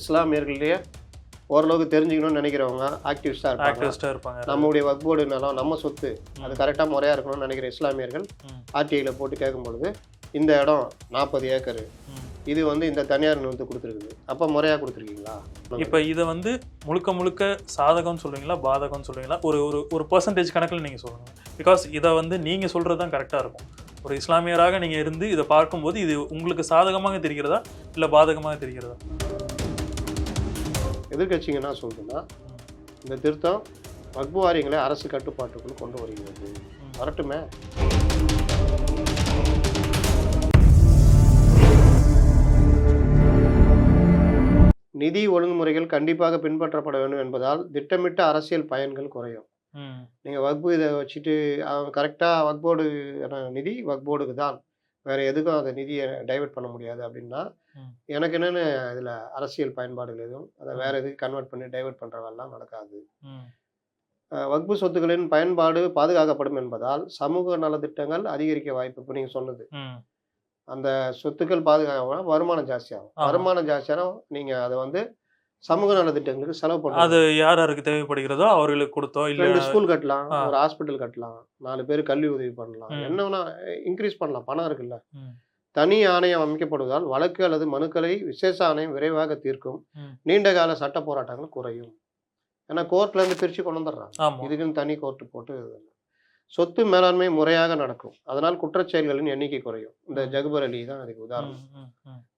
இஸ்லாமியர்கள்லயே ஓரளவுக்கு தெரிஞ்சுக்கணும்னு நினைக்கிறவங்க ஆக்டிவிஸ்டாக இருப்பாங்க. இருப்பாங்க. நம்முடைய வக்போர்டு நிலம் நம்ம சொத்து அது கரெக்டாக முறையாக இருக்கணும்னு நினைக்கிற இஸ்லாமியர்கள். ஆர்டிஐயில் போட்டு கேட்கும் பொழுது இந்த இடம் நாற்பது ஏக்கர். இது வந்து இந்த தனியார் நிறுவனத்துக்கு கொடுத்துருக்குது. அப்போ முறையாக கொடுத்துருக்கீங்களா? இப்போ இதை வந்து முழுக்க முழுக்க சாதகம்னு சொல்லுவீங்களா பாதகம்னு சொல்லுவீங்களா ஒரு ஒரு ஒரு பர்சன்டேஜ் கணக்கில் நீங்கள் சொல்லுங்க பிகாஸ் இதை வந்து நீங்கள் சொல்கிறது தான் கரெக்டாக இருக்கும். ஒரு இஸ்லாமியராக நீங்கள் இருந்து இதை பார்க்கும்போது இது உங்களுக்கு சாதகமாக தெரிகிறதா இல்லை பாதகமாக தெரிகிறதா? எதிர்க்கட்சிங்க என்ன சொல்லுதுன்னா இந்த திருத்தம் வக்பு வாரியங்களை அரசு கட்டுப்பாட்டுக்குள் கொண்டு வருகிறது. வரட்டுமே? நிதி ஒழுங்குமுறைகள் கண்டிப்பாக பின்பற்றப்பட வேண்டும் என்பதால் திட்டமிட்ட அரசியல் பயன்கள் குறையும். நீங்கள் வக்பு இதை வச்சுட்டு கரெக்டாக வக்போர்டு நிதி வக்போர்டுக்கு தான். வேற எதுக்கும் அந்த நிதியை டைவர்ட் பண்ண முடியாது அப்படின்னா. எனக்கு என்னென்னு இதில் அரசியல் பயன்பாடுகள் எதுவும் அதை வேற எதுக்கு கன்வெர்ட் பண்ணி டைவர்ட் பண்ணுறதெல்லாம் நடக்காது. ம். அஹ் வக்பு சொத்துக்களின் பயன்பாடு பாதுகாக்கப்படும் என்பதால் சமூக நலத்திட்டங்கள் அதிகரிக்க வாய்ப்பு இப்போ நீங்கள் சொன்னது. அந்த சொத்துக்கள் பாதுகாக்க வருமானம் ஜாஸ்தியாகும். வருமானம் ஜாஸ்தியானா நீங்கள் அதை வந்து சமூக நலத்திட்டங்களுக்கு செலவு அது பண்ணணும் யார் யாருக்கு தேவைப்படுகிறதோ அவர்களுக்கு கொடுத்தோ இல்லை ஸ்கூல் கட்டலாம். ஒரு ஹாஸ்பிட்டல் கட்டலாம் நாலு பேர் கல்வி உதவி பண்ணலாம். என்ன வேணா இன்க்ரீஸ் பண்ணலாம். பணம் இருக்குல்ல. தனி ஆணையம் அமைக்கப்படுவதால் வழக்கு அல்லது மனுக்களை விசேஷ ஆணையம் விரைவாக தீர்க்கும். நீண்ட கால சட்ட போராட்டங்கள் குறையும். ஏன்னா கோர்ட்ல இருந்து பிரிச்சு கொண்டு வந்துடுறாங்க. இதுக்குன்னு தனி கோர்ட்டு போட்டு. சொத்து மேலாண்மை முறையாக நடக்கும். அதனால் குற்றச் செயல்களின் எண்ணிக்கை குறையும். இந்த. ஜகுபர் அலி தான் அதுக்கு உதாரணம்.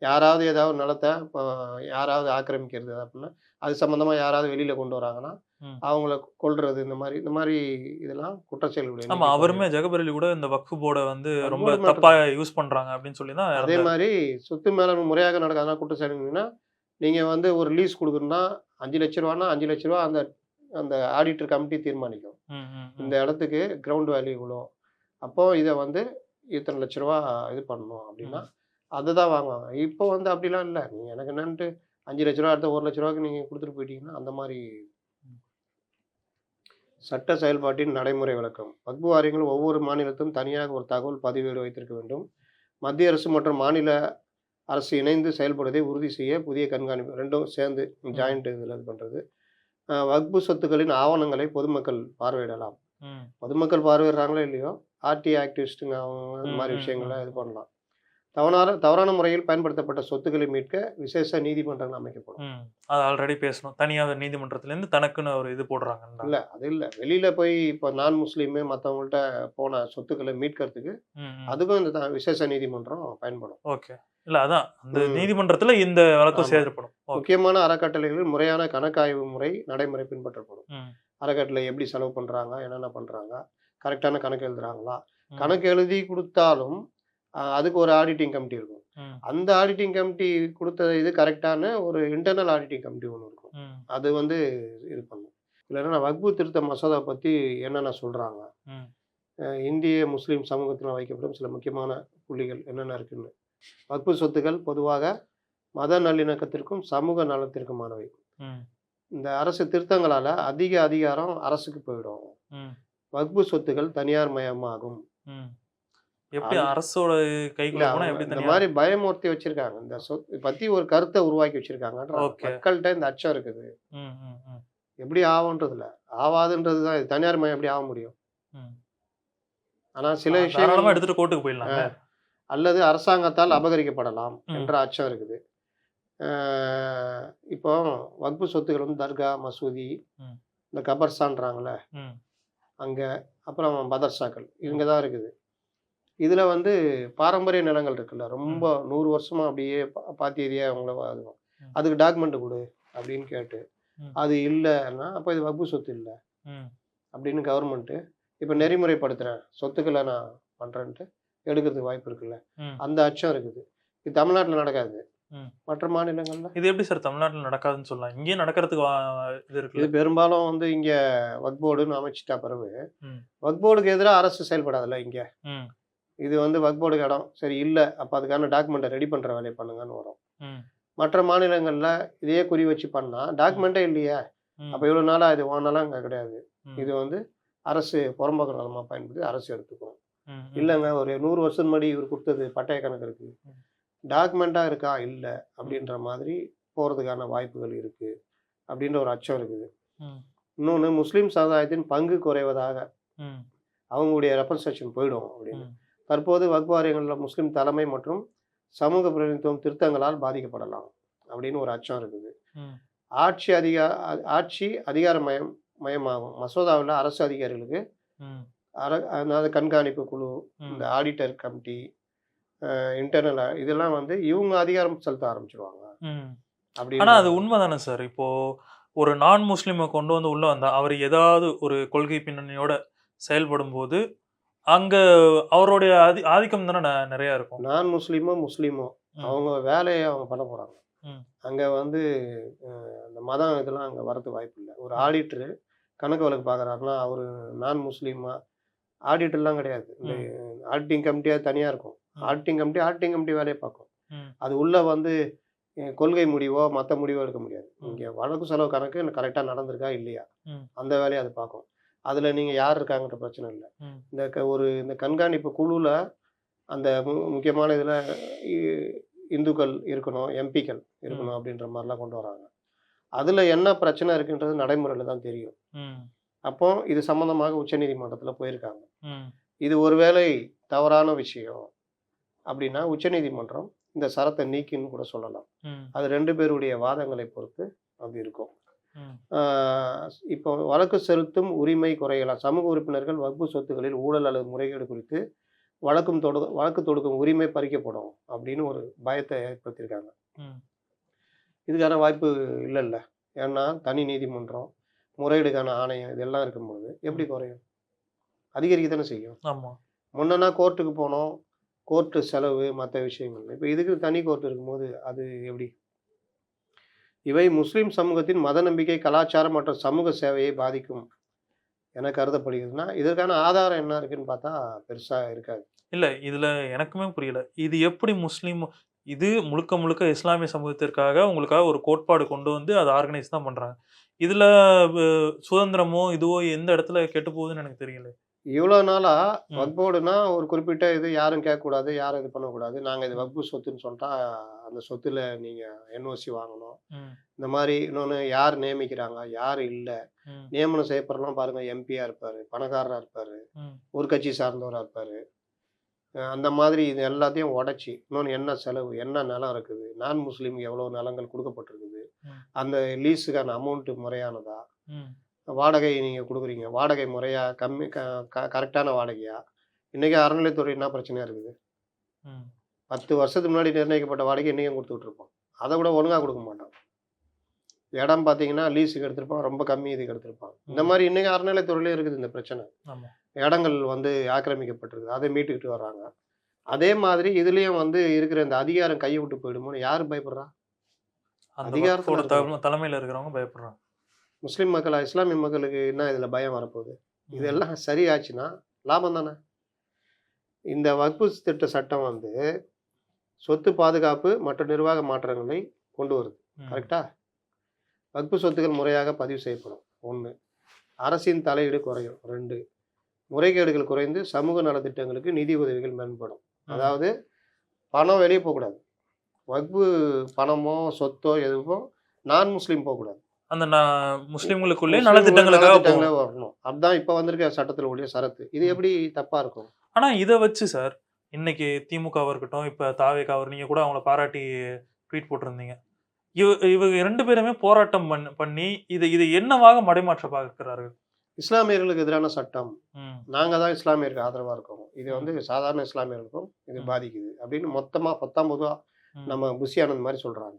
யாராவது ஏதாவது நிலத்தை யாராவது ஆக்கிரமிக்கிறது அப்படின்னா அது சம்பந்தமா யாராவது வெளியில கொண்டு வராங்கன்னா. அவங்கள கொல்றது இந்த மாதிரி இந்த மாதிரி இதெல்லாம் குற்றச்செயல்களுடைய ஆமா அவருமே ஜெகபரலி கூட இந்த வக்ஃபு போர்டை வந்து ரொம்ப தப்பா யூஸ் பண்றாங்க அப்படின்னு சொல்லி தான். அதே. மாதிரி சொத்து மேலாண்மை முறையாக நடக்காதுன்னா குற்றச்செயல்னா நீங்க வந்து ஒரு லீஸ் கொடுக்கணும்னா அஞ்சு லட்ச ரூபான்னா அஞ்சு லட்ச ரூபா அந்த அந்த ஆடிட்டர் கமிட்டி தீர்மானிக்கும். இந்த இடத்துக்கு கிரவுண்ட் வேல்யூ இவ்வளோ அப்போ இதை வந்து இத்தனை லட்ச ரூபா இது பண்ணணும் அப்படின்னா அதை தான் வாங்குவாங்க இப்போ வந்து அப்படிலாம் இல்லை நீங்கள் எனக்கு என்னன்ட்டு அஞ்சு லட்ச ரூபா அடுத்த ஒரு லட்ச ரூபாய்க்கு நீங்கள் கொடுத்துட்டு போயிட்டீங்கன்னா அந்த மாதிரி சட்ட செயல்பாட்டின் நடைமுறை விளக்கம். வக்பு வாரியங்கள் ஒவ்வொரு மாநிலத்தும் தனியாக ஒரு தகவல் பதிவேடு வைத்திருக்க வேண்டும். மத்திய அரசு மற்றும் மாநில அரசு இணைந்து செயல்படுவதை உறுதி செய்ய புதிய கண்காணிப்பு ரெண்டும் சேர்ந்து ஜாயிண்ட் இதில் இது பண்ணுறது வக்பு சொத்துக்களின் ஆவணங்களை பொதுமக்கள் பார்வையிடலாம். பொதுமக்கள் பார்வையிடுறாங்களோ இல்லையோ ஆர்டி ஆக்டிவிஸ்ட்டுங்க அவங்க இந்த மாதிரி விஷயங்களை இது பண்ணலாம். தவறான தவறான முறையில் பயன்படுத்தப்பட்ட சொத்துக்களை மீட்க விசேஷ நீதிமன்றங்கள் அமைக்கப்படும். அது ஆல்ரெடி பேசணும். தனியாக நீதிமன்றத்துல இருந்து தனக்குன்னு ஒரு இது போடுறாங்க இல்லை அது இல்லை. வெளியில் போய் இப்போ நான் முஸ்லீமு மற்றவங்கள்ட்ட போன சொத்துக்களை மீட்கிறதுக்கு அதுக்கும் இந்த விசேஷ நீதிமன்றம் பயன்படும். ஓகே. இல்ல அதான். அந்த. நீதிமன்றத்துல இந்த வழக்கு ஆமா. சேர்க்கப்படும் முக்கியமான அறக்கட்டளைகளில் முறையான கணக்காய்வு முறை நடைமுறை பின்பற்றப்படும். அறக்கட்டளை எப்படி செலவு பண்ணுறாங்க என்னென்ன பண்ணுறாங்க கரெக்டான கணக்கு எழுதுறாங்களா. கணக்கு எழுதி கொடுத்தாலும் அதுக்கு ஒரு ஆடிட்டிங் கமிட்டி இருக்கும். அந்த ஆடிட்டிங் கமிட்டி கொடுத்த இது கரெக்டான ஒரு இன்டர்னல் ஆடிட்டிங் கமிட்டி ஒன்று இருக்கும். அது வந்து இது பண்ணும். இல்லைன்னா வக்பு திருத்த மசோதா பற்றி என்னென்ன சொல்கிறாங்க. இந்திய முஸ்லீம் சமூகத்தில் வைக்கப்படும் சில முக்கியமான புள்ளிகள் என்னென்ன இருக்குன்னு. வக்பு சொத்துக்கள் பொதுவாக மத நல்லிணக்கத்திற்கும் சமூக நலத்திற்குமானவை. இந்த அரசு திருத்தங்களால் அதிக அதிகாரம் அரசுக்கு போயிடும். வக்பு சொத்துக்கள் தனியார் மயமாகும். எப்படி அரசோட கைக்குள்ள போனா எப்படி இந்த மாதிரி பயமூர்த்தி வச்சிருக்காங்க. இந்த சொத்து பத்தி ஒரு கருத்தை உருவாக்கி வச்சிருக்காங்க Okay. மக்கள்கிட்ட இந்த அச்சம் இருக்குது. எப்படி ஆகுன்றதுல ஆவாதுன்றது தான் தனியார் மயம் எப்படி ஆக முடியும். ஆனா சில விஷயங்கள் எடுத்துட்டு கோர்ட்டுக்கு போயிடலாங்க அல்லது அரசாங்கத்தால் அபகரிக்கப்படலாம். என்ற அச்சம் இருக்குது. இப்போ வக்பு சொத்துக்கள் வந்து தர்கா மசூதி. இந்த கபர்ஸ்தான்றாங்கல்ல? ம், அங்க அப்புறம் பதர்சாக்கள் இவங்க தான் இருக்குது. இதுல வந்து பாரம்பரிய நிலங்கள் இருக்குல்ல. ரொம்ப நூறு வருஷமா அப்படியே பாத்தியரியா அவங்கள அதுவும் ம். அதுக்கு டாக்குமெண்ட் கொடு அப்படின்னு கேட்டு. அது இல்லைன்னா அப்போ இது வக்பு சொத்து இல்லை. அப்படின்னு கவர்மெண்ட்டு இப்போ நெறிமுறைப்படுத்துகிறேன் சொத்துக்களை நான் பண்ணுறேன்ட்டு எடுக்கிறதுக்கு வாய்ப்பு இருக்குல்ல. அந்த அச்சம் இருக்குது. இது தமிழ்நாட்டில் நடக்காது. மற்ற மாநிலங்களில். இது எப்படி சார் தமிழ்நாட்டுல நடக்காதுன்னு சொல்லலாம்? இங்கேயும் நடக்கிறதுக்கு இது இது இருக்குல்ல? பெரும்பாலும் வந்து இங்கே வக்போர்டுன்னு அமைச்சிட்டா பிறகு. வக்போர்டுக்கு எதிராக அரசு செயல்படாதுல்ல இங்கே. இது வந்து வக்போர்டுக்கு இடம். சரி இல்லை. அப்போ அதுக்கான டாக்குமெண்ட்டை ரெடி பண்ணுற வேலையை பண்ணுங்கன்னு வரும். மற்ற மாநிலங்களில் இதே குறி வச்சு பண்ணால் டாக்குமெண்ட்டே இல்லையே. அப்போ இவ்வளோ நாளாக இது ஓனாலாம் அங்கே கிடையாது. இது வந்து அரசு புறம்போக்கு நலமாக பயன்படுத்தி அரசு எடுத்துக்கும் ம், ம். இல்லைங்க ஒரு நூறு வருஷம் முன்னாடி இவர் கொடுத்தது பட்டய கணக்கு இருக்கு. ம். டாக்குமெண்ட்டாக இருக்கா? இல்லை. அப்படின்ற மாதிரி போகிறதுக்கான வாய்ப்புகள் இருக்குது அப்படின்ற ஒரு அச்சம் இருக்குது. இன்னொன்று முஸ்லீம் சமுதாயத்தின் பங்கு குறைவதாக அவங்களுடைய ரெப்ரசன்டேஷன் போயிடும் அப்படின்னு. தற்போது வக்ஃப் வாரியங்களில் முஸ்லீம் தலைமை மற்றும் சமூக பிரதிநிதித்துவம் திருத்தங்களால் பாதிக்கப்படலாம் அப்படின்னு ஒரு அச்சம் இருக்குது. ஆட்சி அதிகா ஆட்சி அதிகார மயம் மயமாகும். மசோதாவில் அரசு அதிகாரிகளுக்கு அர அதாவது கண்காணிப்பு குழு இந்த ஆடிட்டர் கமிட்டி இன்டர்னல் இதெல்லாம் வந்து இவங்க அதிகாரம் செலுத்த ஆரம்பிச்சிருவாங்க. அப்படி ஆனா அது உண்மைதானே சார்? இப்போ ஒரு நான் முஸ்லீமை கொண்டு வந்து உள்ள வந்தா அவர் ஏதாவது ஒரு கொள்கை பின்னணியோட செயல்படும் போது அங்க அவருடைய ஆதி ஆதிக்கம் தானே நிறைய இருக்கும். நான் முஸ்லீமோ முஸ்லீமோ. அவங்க வேலையை அவங்க பண்ண போகிறாங்க. அங்கே வந்து அந்த மதம் இதெல்லாம் அங்கே வரது வாய்ப்பு இல்லை. ஒரு ஆடிட்டரு கணக்கு வழக்கு பார்க்குறாருன்னா அவர் நான் முஸ்லீமா? ஆடிட்டர்லாம் கிடையாது. இந்த ஆடிட்டிங் கமிட்டியாக தனியாக இருக்கும். ஆடிட்டிங் கமிட்டி ஆடிட்டிங் கமிட்டி வேலையை பார்க்கும். அது உள்ள வந்து கொள்கை முடிவோ மற்ற முடிவோ எடுக்க முடியாது. இங்கே வழக்கு செலவு கணக்கு கரெக்டாக நடந்திருக்கா இல்லையா. அந்த வேலையை அது பார்க்கும். அதில் நீங்கள் யார் இருக்காங்கன்ற பிரச்சனை இல்லை. இந்த க ஒரு இந்த கண்காணிப்பு குழுவில் அந்த முக்கியமான இதில் இந்துக்கள் இருக்கணும் எம்பிக்கள் இருக்கணும் அப்படின்ற மாதிரிலாம் கொண்டு வராங்க. அதில் என்ன பிரச்சனை இருக்குன்றது நடைமுறையில் தான் தெரியும். அப்போ இது சம்மந்தமாக உச்சநீதிமன்றத்தில் போயிருக்காங்க. இது ஒருவேளை தவறான விஷயம் அப்படின்னா உச்சநீதிமன்றம் இந்த சரத்தை நீக்கின்னு கூட சொல்லலாம். அது ரெண்டு பேருடைய வாதங்களை பொறுத்து அது இருக்கும். இப்போ வழக்கு செலுத்தும் உரிமை குறையலாம். சமூக உறுப்பினர்கள் வகுப்பு சொத்துக்களில் ஊழல் அல்லது முறைகேடு குறித்து வழக்கும் தொடு வழக்கு தொடுக்கும் உரிமை பறிக்கப்படும் அப்படின்னு ஒரு பயத்தை ஏற்படுத்தியிருக்காங்க. இதுக்கான வாய்ப்பு இல்லைல்ல. ஏன்னா தனி நீதிமன்றம் முறையீடுக்கான ஆணையம் இதெல்லாம் இருக்கும்பொழுது எப்படி குறையும்? அதிகரிக்க தானே செய்யும். ஆமா. முன்னனா கோர்ட்டுக்கு போனோம். கோர்ட்டு செலவு மற்ற விஷயங்கள். இப்போ இதுக்கு தனி கோர்ட் இருக்கும்போது அது எப்படி? இவை முஸ்லிம் சமூகத்தின் மத நம்பிக்கை கலாச்சாரம் மற்றும் சமூக சேவையை பாதிக்கும் என கருதப்படுகிறதுனா இதற்கான ஆதாரம் என்ன இருக்குன்னு பார்த்தா பெருசா இருக்காது. இல்ல இதுல எனக்குமே புரியல. இது எப்படி முஸ்லீம் இது முழுக்க முழுக்க இஸ்லாமிய சமூகத்திற்காக உங்களுக்காக ஒரு கோட்பாடு கொண்டு வந்து அதை ஆர்கனைஸ் தான் பண்றாங்க. இதுல சுதந்திரமோ இதுவோ எந்த இடத்துல கெட்டு போகுதுன்னு எனக்கு தெரியல. இவ்வளோ நாளா ம். வக்போர்டுனா ஒரு குறிப்பிட்ட இது யாரும் கேட்கக்கூடாது யாரும் இது பண்ணக்கூடாது. நாங்கள் இது வக்பு சொத்துன்னு சொல்லிட்டா அந்த சொத்துல நீங்கள் என்ஓசி வாங்கணும். இந்த மாதிரி இன்னொன்று யார் நியமிக்கிறாங்க? யார் இல்லை? நியமனம் செய்யப்படுறலாம் பாருங்க. எம்பியாக இருப்பார். பணக்காரராக இருப்பார். ஒரு கட்சி சார்ந்தவராக இருப்பார். அந்த மாதிரி இது எல்லாத்தையும் உடச்சி இன்னொன்று என்ன செலவு? என்ன நிலம் இருக்குது? நான் முஸ்லீம் எவ்வளோ நிலங்கள் கொடுக்கப்பட்டிருக்குது. அந்த லீஸுக்கான அமௌண்ட்டு முறையானதா? வாடகை நீங்கள் கொடுக்குறீங்க. வாடகை முறையா? கம்மி க கரெக்டான வாடகையா? இன்றைக்கி அறநிலைத்துறை என்ன பிரச்சனையாக இருக்குது? பத்து வருஷத்துக்கு முன்னாடி நிர்ணயிக்கப்பட்ட வாடகை இன்றைக்கும் கொடுத்துட்டு இருப்போம் அதை கூட ஒழுங்காக கொடுக்க மாட்டான் இடம் பார்த்தீங்கன்னா லீஸுக்கு எடுத்திருப்பான் ரொம்ப கம்மி இதுக்கு எடுத்திருப்பான் இந்த. மாதிரி இன்றைக்கி அறநிலைத்துறையிலே இருக்குது இந்த பிரச்சனை. இடங்கள் வந்து ஆக்கிரமிக்கப்பட்டிருக்கு அதை மீட்டுக்கிட்டு வர்றாங்க. அதே மாதிரி இதுலேயும் வந்து இருக்கிற இந்த அதிகாரம் கையை விட்டு போயிடுமோன்னு யார் பயப்படுறா. தலைமை- தலைமையில இருக்கிறவங்க பயப்படுறாங்க. முஸ்லீம் மக்களா இஸ்லாமிய மக்களுக்கு என்ன இதில் பயம் வரப்போகுது? இதெல்லாம் சரியாச்சுன்னா லாபம் தானே? இந்த வக்பு திட்ட சட்டம் வந்து சொத்து பாதுகாப்பு மற்றும் நிர்வாக மாற்றங்களை கொண்டு வருது. கரெக்டா? வக்பு சொத்துக்கள் முறையாக பதிவு செய்யப்படும். ஒன்று அரசின் தலையீடு குறையும். ரெண்டு முறைகேடுகள் குறைந்து சமூக நலத்திட்டங்களுக்கு நிதி உதவிகள் மேம்படும். அதாவது பணம் வெளியே போகக்கூடாது. வக்பு பணமோ சொத்தோ எதுவும் நான் முஸ்லீம் போகக்கூடாது. அந்த நான் முஸ்லீம்களுக்குள்ளே முஸ்லீம் நலத்திட்டங்களுக்காக வரணும். அதுதான் இப்போ வந்திருக்க சட்டத்தில் உடைய சரத்து. இது எப்படி தப்பா இருக்கும்? ஆனா இதை வச்சு சார் இன்னைக்கு திமுகவா இருக்கட்டும் இப்ப தாவேகாவர் நீங்க கூட அவங்கள பாராட்டி ட்வீட் போட்டிருந்தீங்க. இவ இவங்க ரெண்டு பேருமே போராட்டம் பண்ண பண்ணி இது இது என்னவாக மடைமாற்ற பார்க்கிறார்கள் இஸ்லாமியர்களுக்கு எதிரான சட்டம். நாங்கள் தான் இஸ்லாமியருக்கு ஆதரவாக இருக்கோம். இது வந்து சாதாரண இஸ்லாமியர்களுக்கும் இது. பாதிக்குது. அப்படின்னு மொத்தமாக பத்தாம் பொதுவாக நம்ம புஷி ஆனந்த் மாதிரி சொல்கிறாங்க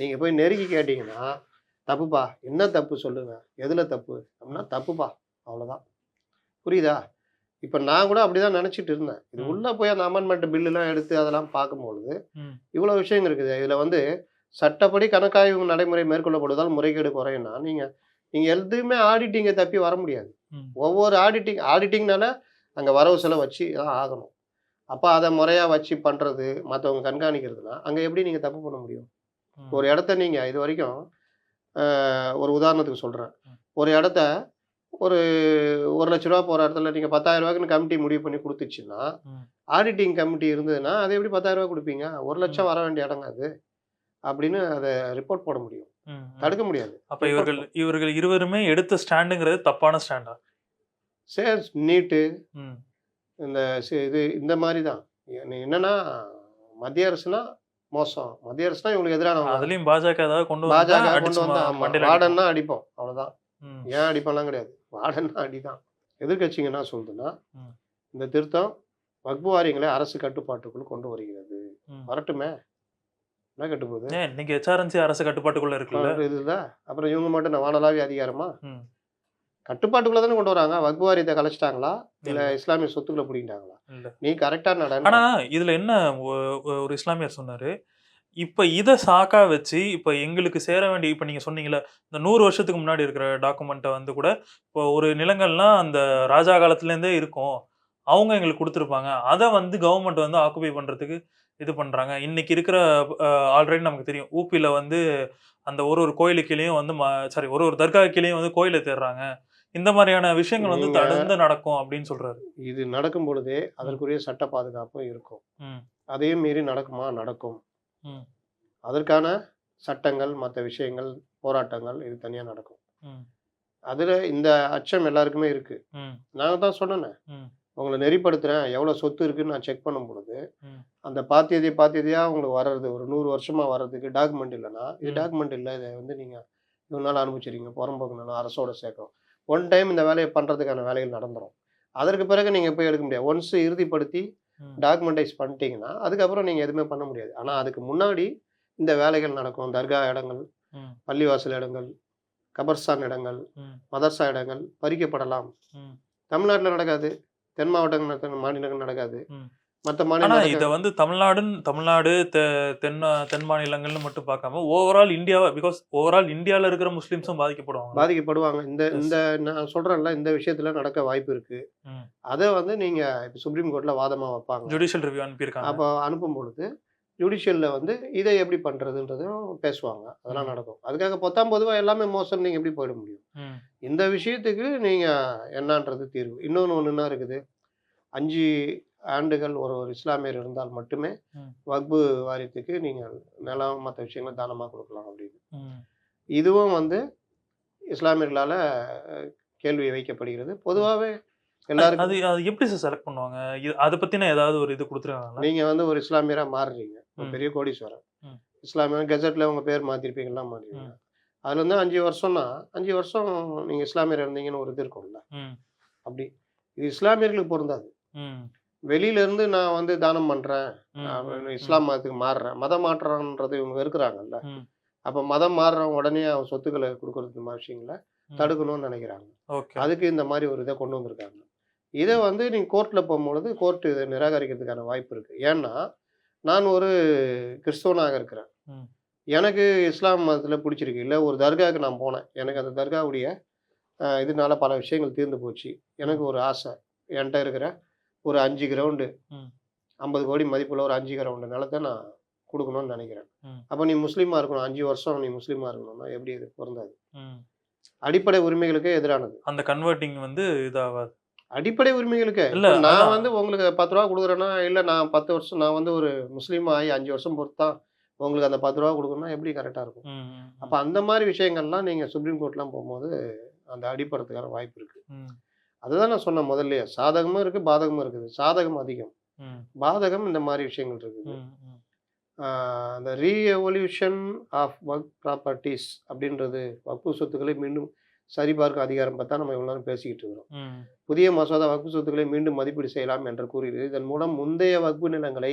நீங்கள் போய் நெருங்கி கேட்டிங்கன்னா தப்புப்பா என்ன தப்பு சொல்லுங்க? எதில் தப்பு? அப்படின்னா தப்புப்பா அவ்வளோதான் புரியுதா? இப்போ நான் கூட அப்படி தான் நினச்சிட்டு இருந்தேன். இது. உள்ளே போய் அந்த அமெண்ட்மெண்ட் பில்லுலாம் எடுத்து அதெல்லாம் பார்க்கும்பொழுது இவ்வளோ விஷயங்கள் இருக்குது. இதில் வந்து சட்டப்படி கணக்காய்வு நடைமுறை மேற்கொள்ளப்படுவதால் முறைகேடு குறையும்னா நீங்கள் நீங்கள் எதுவுமே ஆடிட்டிங்கை தப்பி வர முடியாது. ஒவ்வொரு ஆடிட்டிங் ஆடிட்டிங்னால அங்கே வரவு செலவு வச்சு தான் ஆகணும். அப்போ அதை முறையாக வச்சு பண்ணுறது மற்றவங்க கண்காணிக்கிறதுனா அங்கே எப்படி நீங்கள் தப்பு பண்ண முடியும்? ஒரு இடத்த நீங்கள் இது வரைக்கும் ஒரு உதாரணத்துக்கு சொல்கிறேன். ஒரு இடத்த ஒரு ஒரு லட்ச ரூபா போகிற இடத்துல நீங்கள் பத்தாயிரம் ரூபாய்க்குன்னு கமிட்டி முடிவு பண்ணி கொடுத்துச்சுன்னா. ஆடிட்டிங் கமிட்டி இருந்ததுன்னா அது எப்படி பத்தாயிரம் ரூபாய் கொடுப்பீங்க? ஒரு லட்சம் வர வேண்டிய இடங்க அது அப்படின்னு அதை ரிப்போர்ட் போட முடியும். தடுக்க முடியாது. அப்ப இவர்கள் இவர்கள் இருவருமே எடுத்த ஸ்டாண்டுங்கிறது தப்பான ஸ்டாண்டா? சேர் நீட்டு. இந்த இது இந்த மாதிரி தான். என்னன்னா மத்திய அரசுனா மோசம். மத்திய அரசுனா இவங்களுக்கு எதிரானவங்க அதுலயும் பாஜக ஏதாவது கொண்டு வந்தா பாஜக கொண்டு வந்தா. வார்டன்னா அடிப்போம். அவ்வளவுதான். ஏன் அடிப்பெல்லாம் கிடையாது. வார்டன்னா அடிதான். எதிர்கட்சிங்க என்ன சொல்லுதுன்னா. இந்த திருத்தம் வக்பு வாரியங்களை அரசு கட்டுப்பாட்டுக்குள் கொண்டு வருகிறது. வரட்டுமே? என்ன கட்டு போகுது இன்னைக்கு ஹெச்ஆர்என்சி அரசு கட்டுப்பாட்டுக்குள்ள இருக்குல்ல? இதுதான் அப்புறம் இவங்க மட்டும் நான் வானலாவி அதிகாரமா. கட்டுப்பாட்டுக்குள்ள தானே கொண்டு வராங்க? வக்பு வாரியத்தை கலைச்சிட்டாங்களா? இல்ல இல்ல. இஸ்லாமிய சொத்துக்களை பிடிக்கிட்டாங்களா இல்ல. நீ கரெக்டா நட ஆனா இதுல என்ன ஒரு இஸ்லாமியர் சொன்னாரு இப்ப இத சாக்கா வச்சு இப்ப எங்களுக்கு சேர வேண்டிய இப்ப நீங்க சொன்னீங்கல்ல இந்த நூறு வருஷத்துக்கு முன்னாடி இருக்கிற டாக்குமெண்ட்டை வந்து கூட இப்போ ஒரு நிலங்கள்லாம் அந்த ராஜா காலத்துல இருந்தே இருக்கும். அவங்க எங்களுக்கு கொடுத்துருப்பாங்க. அதை வந்து கவர்மெண்ட் வந்து ஆக்குபை பண்றதுக்கு இது பண்றாங்க. இன்னைக்கு இருக்கிற ஆல்ரெடி நமக்கு தெரியும். ஊபியில வந்து அந்த ஒரு ஒரு கோயிலுக்கிலையும் வந்து சாரி ஒரு ஒரு தர்காக்கிலையும் வந்து கோயிலை தேடுறாங்க. இந்த மாதிரியான விஷயங்கள் வந்து தொடர்ந்து நடக்கும் அப்படின்னு சொல்றாரு. இது நடக்கும் பொழுதே அதற்குரிய சட்ட பாதுகாப்பும் இருக்கும். ம். அதையும் மீறி நடக்குமா? நடக்கும். அதற்கான சட்டங்கள் மற்ற விஷயங்கள் போராட்டங்கள் இது தனியா நடக்கும். அதுல இந்த அச்சம் எல்லாருக்குமே இருக்கு நான் தான் சொன்னேனே உங்களை நெறிப்படுத்துறேன் எவ்வளவு சொத்து இருக்குன்னு நான் செக் பண்ணும் பொழுது. அந்த பாத்தியதை பாத்தியதையா உங்களுக்கு வர்றது ஒரு நூறு வருஷமா வர்றதுக்கு டாக்குமெண்ட் இல்லைன்னா இது. டாக்குமெண்ட் இல்லை இதை வந்து நீங்க இவ்வளவு நாள் அனுபவிச்சிருக்கீங்க புறம்போக்கு நாள் அரசோட சேர்க்கணும் ஒன் டைம் இந்த வேலையை பண்றதுக்கான வேலைகள் நடந்துரும் அதற்கு பிறகு நீங்க போய் எடுக்க முடியாது ஒன்ஸ் இறுதிப்படுத்தி. டாக்குமெண்டைஸ் பண்ணிட்டீங்கன்னா அதுக்கப்புறம் நீங்க எதுவுமே பண்ண முடியாது ஆனா அதுக்கு முன்னாடி இந்த வேலைகள் நடக்கும் தர்கா இடங்கள். பள்ளிவாசல் இடங்கள் கபர்ஸ்தான் இடங்கள். மதர்சா இடங்கள் பறிக்கப்படலாம். தமிழ்நாட்டில் நடக்காது தென் மாவட்டங்கள் மாநிலங்கள் நடக்காது. மற்ற மாநிலம் இத வந்து தமிழ்நாடுன்னு தமிழ்நாடு தென் தென் மாநிலங்கள்னு மட்டும் பார்க்காம ஓவரால் இந்தியாவை பிகாஸ் ஓவரால் இந்தியால இருக்கிற முஸ்லிம்ஸும் பாதிக்கப்படுவாங்க. பாதிக்கப்படுவாங்க. இந்த. இந்த நான் சொல்றேன்ல இந்த விஷயத்துல நடக்க வாய்ப்பு இருக்கு. அதை வந்து நீங்க இப்ப சுப்ரீம் கோர்ட்ல வாதமா வைப்பாங்க. ஜுடிஷியல் ரிவ்யூ அனுப்பியிருக்காங்க. அப்போ அனுப்பும் பொழுது ஜுடிஷியல்ல வந்து இதை எப்படி பண்றதுன்றதும் பேசுவாங்க. அதெல்லாம். நடக்கும். அதுக்காக பொத்தாம் பொதுவா எல்லாமே மோசம் நீங்க எப்படி போயிட முடியும். இந்த விஷயத்துக்கு நீங்க என்னன்றது தீர்வு. இன்னொன்று என்ன இருக்குது. அஞ்சு ஆண்டுகள் ஒரு ஒரு இஸ்லாமியர் இருந்தால் மட்டுமே. வக்பு வாரியத்துக்கு நீங்கள் நிலம் மற்ற விஷயங்களை தானமாக கொடுக்கலாம் அப்படின்னு. இதுவும் வந்து இஸ்லாமியர்களால கேள்வி வைக்கப்படுகிறது பொதுவாகவே எல்லாருக்கும் அது அது எப்படி சார் செலக்ட் பண்ணுவாங்க இது- அதை பத்தின ஏதாவது ஒரு இது கொடுத்துருக்காங்களா நீங்க வந்து ஒரு இஸ்லாமியரா மாறுறீங்க. பெரிய கோடீஸ்வரன் ம். இஸ்லாமியர் கெசட்ல உங்க பேர் மாத்திருப்பீங்கலாம் மாறுவீங்க. அதுல இருந்து அஞ்சு வருஷம்னா அஞ்சு வருஷம் நீங்க இஸ்லாமியர் இருந்தீங்கன்னு ஒரு இது இருக்கும்ல. அப்படி இது இஸ்லாமியர்களுக்கு பொருந்தாது. வெளியில இருந்து நான் வந்து தானம் பண்றேன். இஸ்லாம் மதத்துக்கு மாறுறேன். மதம் மாற்றம்ன்றது இவங்க வெறுக்கிறாங்கல்ல ம். அப்ப மதம் மாறுறவங்க உடனே அவன் சொத்துக்களை கொடுக்கறது மாதிரி விஷயங்களை. தடுக்கணும்னு நினைக்கிறாங்க. அதுக்கு இந்த மாதிரி ஒரு இதை கொண்டு வந்திருக்காங்க. இதை வந்து நீங்க கோர்ட்ல போகும்பொழுது கோர்ட் இதை நிராகரிக்கிறதுக்கான வாய்ப்பு இருக்கு. ஏன்னா நான் ஒரு கிறிஸ்தவனாக இருக்கிறேன். எனக்கு இஸ்லாம் மதத்தில் பிடிச்சிருக்கு. இல்லை ஒரு தர்காவுக்கு நான் போனேன். எனக்கு அந்த தர்காவுடைய இதனால பல விஷயங்கள் தீர்ந்து போச்சு. எனக்கு ஒரு ஆசை. என்கிட்ட இருக்கிற ஒரு அஞ்சு கிரவுண்டு. ஐம்பது கோடி மதிப்புள்ள ஒரு அஞ்சு கிரவுண்டு நிலத்தை நான் கொடுக்கணும்னு நினைக்கிறேன். அப்போ நீ முஸ்லீமாக இருக்கணும் அஞ்சு வருஷம் நீ முஸ்லீமாக இருக்கணும்னா எப்படி இது பொருந்தாது. அடிப்படை உரிமைகளுக்கு எதிரானது அந்த கன்வெர்ட்டிங் வந்து இதாகாது அடிப்படை உரிமைகளுக்கு இல்ல, நான். வந்து உங்களுக்கு பத்து ரூபா கொடுக்குறேன்னா இல்லை நான் பத்து வருஷம் நான் வந்து ஒரு முஸ்லீம் ஆகி அஞ்சு வருஷம் பொறுத்து தான் உங்களுக்கு அந்த பத்து ரூபா கொடுக்கணும்னா எப்படி கரெக்டாக இருக்கும். அப்போ அந்த மாதிரி விஷயங்கள்லாம் நீங்கள் சுப்ரீம் கோர்ட்லாம் போகும்போது அந்த அடிப்படுறதுக்கான வாய்ப்பு இருக்குது. அதுதான் நான் சொன்னேன் முதல்லயே சாதகமும் இருக்குது பாதகமும் இருக்குது சாதகம் அதிகம். பாதகம் இந்த மாதிரி விஷயங்கள் இருக்குது அந்த ரீஎவல்யூஷன் ஆஃப் ஒர்க் ப்ராப்பர்ட்டிஸ் அப்படின்றது வக்பு சொத்துக்களை மீண்டும் சரிபார்க்கும் அதிகாரம் பார்த்தா நம்ம இவ்வளோ நேரம் பேசிக்கிட்டு இருக்கிறோம். புதிய மசோதா வக்பு சொத்துக்களை மீண்டும் மதிப்பீடு செய்யலாம் என்று கூறுகிறது இதன் மூலம் முந்தைய வக்பு நிலங்களை.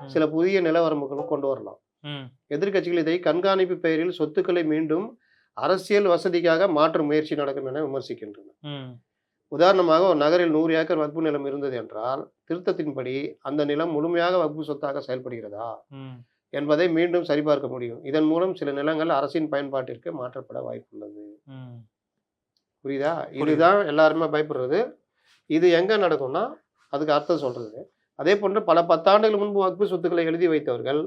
சில புதிய நிலவரம்புகளும் கொண்டு வரலாம் ம். எதிர்க்கட்சிகள் இதை கண்காணிப்பு பெயரில் சொத்துக்களை மீண்டும் அரசியல் வசதிக்காக மாற்றும் முயற்சி நடக்கும் என விமர்சிக்கின்றன. உதாரணமாக ஒரு நகரில் நூறு ஏக்கர் வக்பு நிலம் இருந்தது என்றால் திருத்தத்தின்படி அந்த நிலம் முழுமையாக வக்பு சொத்தாக செயல்படுகிறதா. என்பதை மீண்டும் சரிபார்க்க முடியும் இதன் மூலம் சில நிலங்கள் அரசின் பயன்பாட்டிற்கு மாற்றப்பட வாய்ப்புள்ளது. புரியுதா. இதுதான் எல்லாருமே பயப்படுறது இது எங்க நடக்கும்னா அதுக்கு அர்த்தம் சொல்றது அதே போன்று பல பத்தாண்டுகள் முன்பு வக்பு சொத்துக்களை எழுதி வைத்தவர்கள்.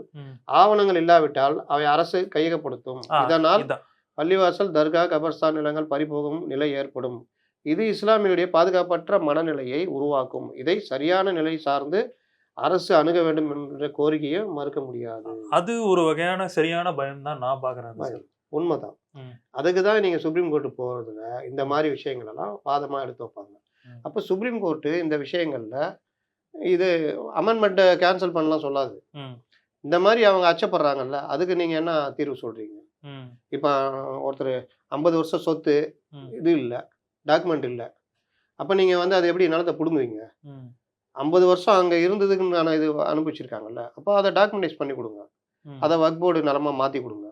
ஆவணங்கள் இல்லாவிட்டால் அவை அரசு கையகப்படுத்தும் இதனால் இதான். பள்ளிவாசல் தர்கா கபர்ஸ்தான் நிலங்கள் பறிபோகும் நிலை ஏற்படும் இது இஸ்லாமியருடைய பாதுகாப்பற்ற மனநிலையை உருவாக்கும். இதை சரியான நிலை சார்ந்து அரசு அணுக வேண்டும் என்ற கோரிக்கையை மறுக்க முடியாது. அது ஒரு வகையான சரியான பயம் தான் நான் பாக்குறேன் பயம். உண்மைதான். அதுக்கு தான் நீங்கள் சுப்ரீம் கோர்ட்டு போகிறதுல இந்த மாதிரி விஷயங்கள் எல்லாம் வாதமாக எடுத்து வைப்பாங்க. அப்போ சுப்ரீம் கோர்ட்டு இந்த விஷயங்களில் இது அமெண்ட்மெண்ட்டை கேன்சல் பண்ணலாம் சொல்லாது. இந்த மாதிரி அவங்க அச்சப்படுறாங்கல்ல அதுக்கு நீங்கள் என்ன தீர்வு சொல்கிறீங்க இப்போ ஒருத்தர் ஐம்பது வருஷம் சொத்து இது இல்லை. டாக்குமெண்ட் இல்லை. அப்போ நீங்கள் வந்து அதை எப்படி நிலத்தை பிடுங்குவீங்க? ஐம்பது வருஷம் அங்கே இருந்ததுக்குன்னு இது அனுப்பிச்சிருக்காங்கல்ல அப்போ அதை டாக்குமெண்டைஸ் பண்ணி கொடுங்க. அதை ஒர்க் போர்டு நிலமா மாற்றி கொடுங்க.